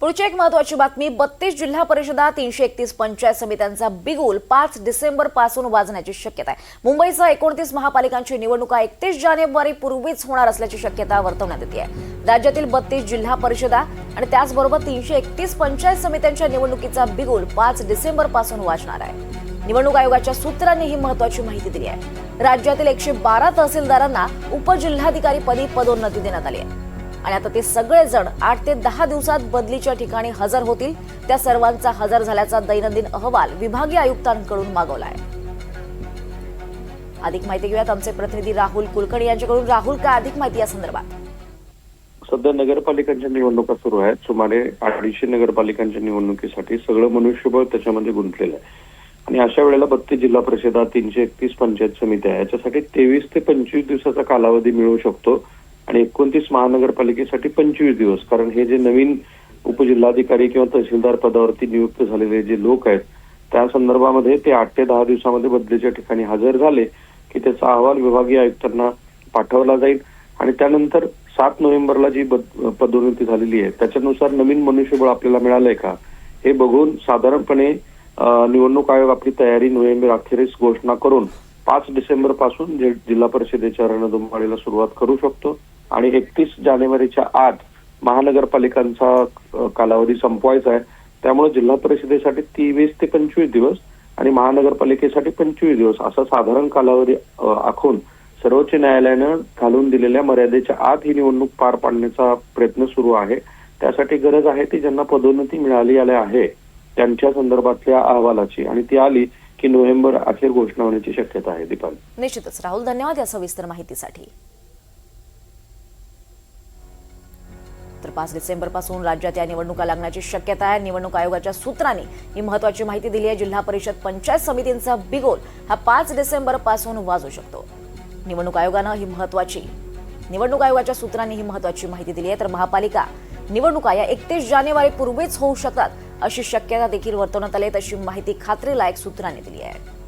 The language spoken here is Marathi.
पुढची एक महत्वाची बातमी बत्तीस जिल्हा परिषदा तीनशे एकतीस पंचायत समित्यांचा बिगुल पाच डिसेंबरपासून वाजण्याची शक्यता आहे. मुंबईसह एकोणतीस महापालिकांची निवडणुका एकतीस जानेवारी पूर्वीच होणार असल्याची शक्यता वर्तवण्यात येते आहे. राज्यातील बत्तीस जिल्हा परिषदा आणि त्याचबरोबर तीनशे एकतीस पंचायत समित्यांच्या निवडणुकीचा बिगुल पाच डिसेंबरपासून वाजणार आहे. निवडणूक आयोगाच्या सूत्रांनी ही महत्वाची माहिती दिली आहे. राज्यातील एकशे बारा तहसीलदारांना उपजिल्हाधिकारी पदी पदोन्नती देण्यात आली आहे. आणि आता ते सगळेजण आठ ते दहा दिवसात बदलीच्या ठिकाणी हजर होतील. त्या सर्वांचा हजर झाल्याचा दैनंदिन अहवाल विभागीय आयुक्तांकडून मागवला आहे अधिक माहिती घेऊयात आमचे प्रतिनिधी राहुल कुलकर्णी यांच्याकडून. राहुल काय अधिक माहिती या संदर्भात? सध्या नगरपालिकांच्या निवडणुका सुरू आहेत. सुमारे अडीचशे नगरपालिकांच्या निवडणुकीसाठी सगळं मनुष्यबळ त्याच्यामध्ये गुंतलेलं आहे. आणि अशा वेळेला बत्तीस जिल्हा परिषदा तीनशे एकतीस पंचायत समित्या याच्यासाठी तेवीस ते पंचवीस दिवसाचा कालावधी मिळू शकतो. आणि एकोणतीस महानगरपालिकेसाठी पंचवीस दिवस. कारण हे जे नवीन उपजिल्हाधिकारी किंवा तहसीलदार पदावरती नियुक्त झालेले जे लोक आहेत त्या संदर्भामध्ये ते आठ ते दहा दिवसामध्ये बदलीच्या ठिकाणी हजर झाले की त्याचा अहवाल विभागीय आयुक्तांना पाठवला जाईल. आणि त्यानंतर सात नोव्हेंबरला जी बद- पदोन्नती झालेली आहे त्याच्यानुसार नवीन मनुष्यबळ आपल्याला मिळालंय का हे बघून साधारणपणे निवडणूक आयोग आपली तयारी नोव्हेंबर अखेरीस घोषणा करून पाच डिसेंबरपासून जे जिल्हा परिषदेच्या रणधुमाळीला सुरुवात करू शकतो. आणि एकतीस जानेवारीच्या आत महानगरपालिकांचा कालावधी संपवायचा आहे. त्यामुळे जिल्हा परिषदेसाठी तेवीस ते पंचवीस दिवस आणि महानगरपालिकेसाठी पंचवीस दिवस असा साधारण कालावधी आखून सर्वोच्च न्यायालयानं घालून दिलेल्या मर्यादेच्या आत ही निवडणूक पार पाडण्याचा प्रयत्न सुरू आहे. त्यासाठी गरज आहे ती ज्यांना पदोन्नती मिळाली आल्या आहे त्यांच्या संदर्भातल्या अहवालाची. आणि ती आली की नोव्हेंबर अखेर घोषणा होण्याची शक्यता आहे दीपाली. निश्चितच. राहुल धन्यवाद या सविस्तर माहितीसाठी. तर पाच डिसेंबरपासून राज्यात या निवडणुका लागण्याची शक्यता आहे. निवडणूक आयोगाच्या सूत्रांनी ही महत्वाची माहिती दिली आहे. जिल्हा परिषद पंचायत समितींचा बिगोल हा पाच डिसेंबरपासून वाजू शकतो. निवडणूक आयोगानं ही महत्वाची निवडणूक आयोगाच्या सूत्रांनी ही महत्वाची माहिती दिली आहे. तर महापालिका निवडणुका या एकतीस जानेवारी पूर्वीच होऊ शकतात अशी शक्यता देखील वर्तवण्यात आली आहे. तशी माहिती खात्रीलायक सूत्रांनी दिली आहे.